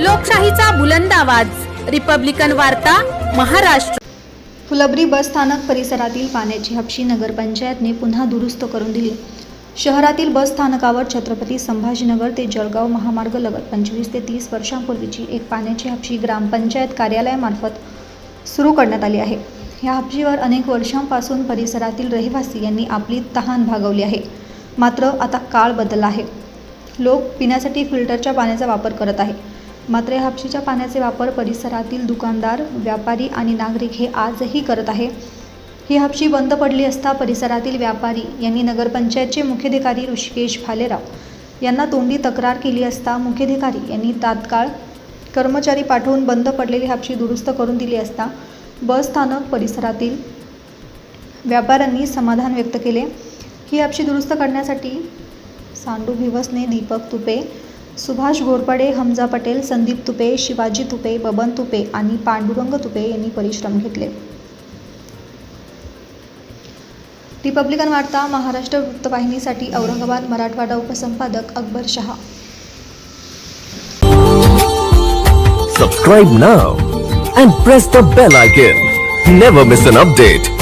लोकशाहीचा बुलंद आवाज. रिपब्लिकन वार्ता महाराष्ट्र. फुलबरी बस स्थानक परिसरातील पाण्याची हपशी नगरपंचायतने पुन्हा दुरुस्त करून दिली. शहरातील बस स्थानकावर छत्रपती संभाजीनगर ते जळगाव महामार्ग लगत पंचवीस ते तीस वर्षांपूर्वीची एक पाण्याची हापशी ग्रामपंचायत कार्यालयामार्फत सुरू करण्यात आली आहे. या हापशीवर अनेक वर्षांपासून परिसरातील रहिवासी यांनी आपली तहान भागवली आहे. मात्र आता काळ बदलला आहे. लोक पिण्यासाठी फिल्टरच्या पाण्याचा वापर करत आहे मात्र या हापशीच्या पाण्याचे वापर परिसरातील दुकानदार व्यापारी आणि नागरिक हे आजही करत आहे. ही हापशी बंद पडली असता परिसरातील व्यापारी यांनी नगरपंचायतचे मुख्याधिकारी ऋषिकेश भालेराव यांना तोंडी तक्रार केली असता मुख्याधिकारी यांनी तात्काळ कर्मचारी पाठवून बंद पडलेली हापशी दुरुस्त करून दिली असता बस स्थानक परिसरातील व्यापाऱ्यांनी समाधान व्यक्त केले. ही हापशी दुरुस्त करण्यासाठी सांडू भिवसने दीपक तुपे सुभाष घोरपडे हमजा पटेल संदीप तुपे शिवाजी तुपे बबन तुपे आणि पांडुरंग तुपे यांनी परिश्रम घेतले. रिपब्लिकन वार्ता महाराष्ट्र वृत्तवाहिनीसाठी Aurangabad Marathwada उपसंपादक Akbar Shah. Subscribe now and press the bell icon never miss an update